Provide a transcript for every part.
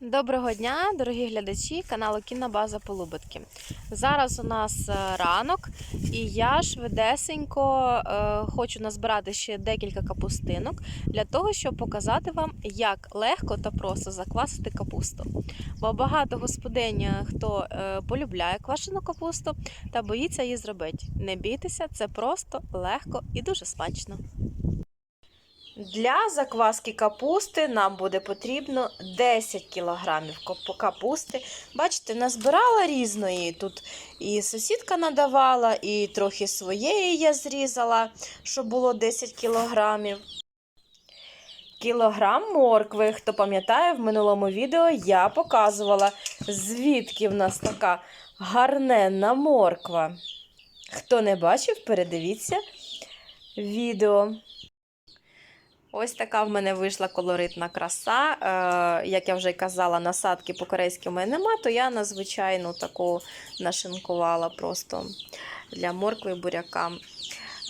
Доброго дня, дорогі глядачі каналу Кінобаза Полубитки. Зараз у нас е, ранок, і я швидесенько е, хочу назбирати ще декілька капустинок для того, щоб показати вам, як легко та просто заквасити капусту. Бо багато господинь, е, хто полюбляє квашену капусту та боїться її зробити. Не бійтеся, це просто легко і дуже смачно. Для закваски капусти нам буде потрібно 10 кг капусти. Бачите, назбирала різної. Тут і сусідка надавала, і трохи своєї я зрізала, щоб було 10 кг. Кілограм моркви. Хто пам'ятає, в минулому відео я показувала, звідки в нас така гарненна морква. Хто не бачив, передивіться відео. Ось така в мене вийшла колоритна краса. Е, як я вже казала, насадки по-корейськи в мене нема, то я на звичайну таку нашинкувала просто для моркви буряка.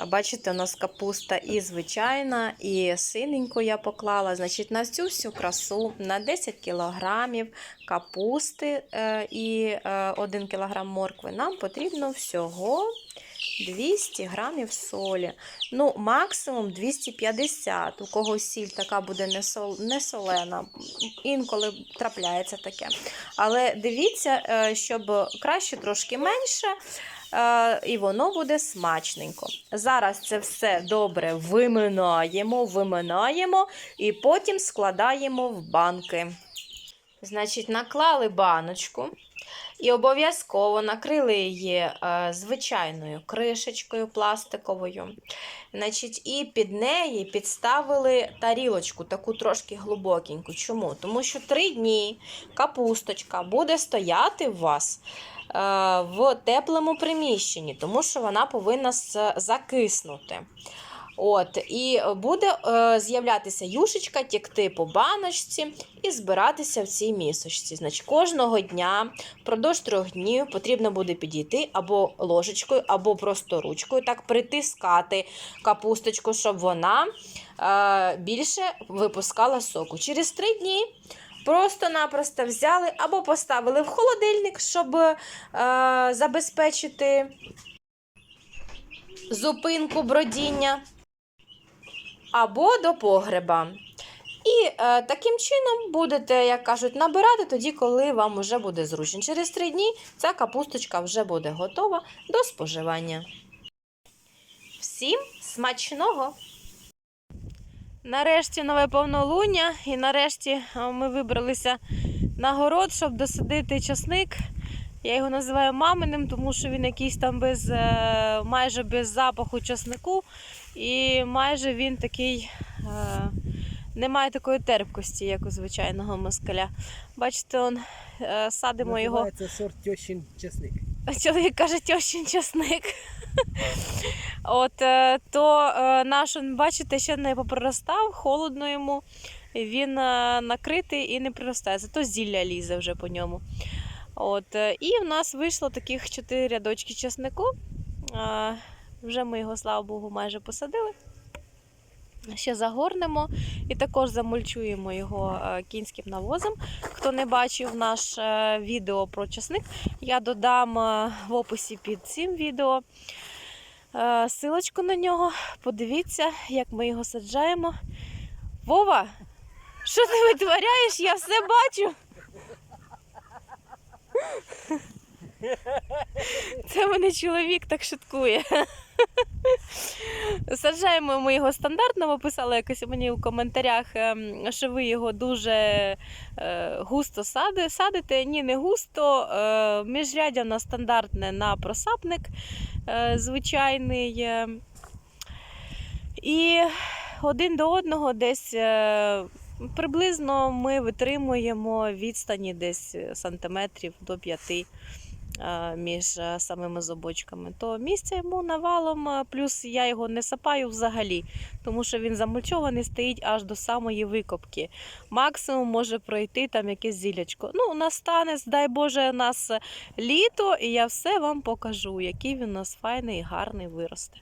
Бачите, у нас капуста і звичайна, і синеньку я поклала. Значить, на цю всю красу на 10 кілограмів капусти е, і е, 1 кілограм моркви нам потрібно всього 200 грамів солі. Ну, максимум 250. У когось сіль така буде не солена. Інколи трапляється таке. Але дивіться, е, щоб краще трошки менше. е, І воно буде смачненько. Зараз це все добре виминаємо, виминаємо і потім складаємо в банки. Значить, наклали баночку і обов'язково накрили її е, звичайною кришечкою пластиковою. Значить, і під неї підставили тарілочку, таку трошки глибокеньку. Чому? Тому що три дні капусточка буде стояти у вас е, в теплому приміщенні, тому що вона повинна закиснути. От, і буде е, з'являтися юшечка, тікти по баночці і збиратися в цій місочці. Значить, кожного дня впродовж трьох днів потрібно буде підійти або ложечкою, або просто ручкою, так притискати капусточку, щоб вона е, більше випускала соку. Через три дні. Просто-напросто взяли або поставили в холодильник, щоб е, забезпечити зупинку бродіння, або до погреба. І е, таким чином будете, як кажуть, набирати тоді, коли вам вже буде зручно. Через три дні ця капусточка вже буде готова до споживання. Всім смачного! Нарешті нове повнолуння, і нарешті е, ми вибралися на город, щоб досадити часник. Я його називаю маминим, тому що він якийсь там без, е, майже без запаху часнику. І майже він такий е, не має такої терпкості, як у звичайного москаля. Бачите, он, е, садимо його. Називається сорт тьощин чесник. Чоловік каже, тьощин часник. От, то наш, бачите, ще не попроростав, холодно йому. Він накритий і не приростає, зато зілля лізе вже по ньому. От, е, і в нас вийшло таких чотири рядочки часнику. Е, Вже ми його, слава Богу, майже посадили. Ще загорнемо і також замульчуємо його е, кінським навозом. Хто не бачив наше відео про часник, я додам в описі під цим відео силочку на нього. Подивіться, як ми його саджаємо. Вова, що ти витворяєш? Я все бачу. Це мене чоловік так шуткує. Саджаємо ми його стандартно. Ви писали якось мені у коментарях, ем, що ви його дуже е, густо садите. Ні, не густо. Е, Міжрядя у стандартне на просапник е, звичайний. І один до одного десь приблизно ми витримуємо відстані десь сантиметрів до 5 е, між е, самими зубочками. То місця йому навалом, е, плюс я його не сапаю взагалі, тому що він замульчований стоїть аж до самої викопки. Максимум може пройти там якесь зілячко. Ну, настане, дай Боже, нас е, літо, і я все вам покажу, який він у нас файний і гарний виросте.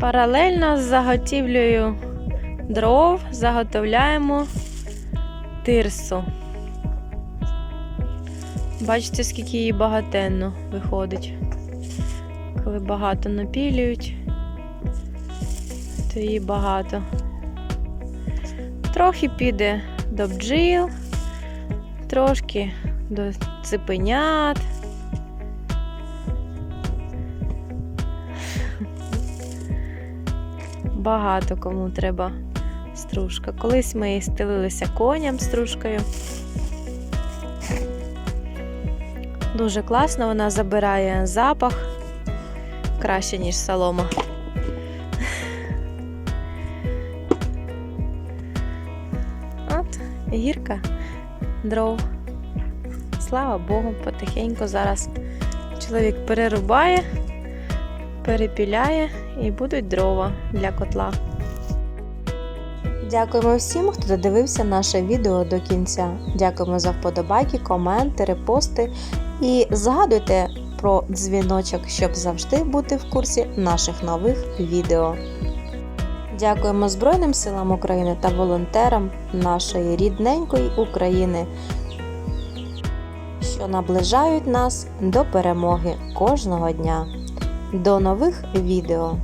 Паралельно з заготівлею дров заготовляємо тирсу. Бачите, скільки її багатенно виходить. Коли багато напілюють, то її багато. Трохи піде до бджіл, трошки до ципенят. Багато кому треба стружка. Колись ми стелилися коням стружкою. Дуже класно, вона забирає запах краще, ніж солома. От, гірка дров. Слава Богу, потихеньку зараз чоловік перерубає, перепіляє і будуть дрова для котла. Дякуємо всім, хто додивився наше відео до кінця. Дякуємо за вподобайки, коменти, репости і згадуйте про дзвіночок, щоб завжди бути в курсі наших нових відео. Дякуємо Збройним силам України та волонтерам нашої рідненької України, що наближають нас до перемоги кожного дня. До нових відео!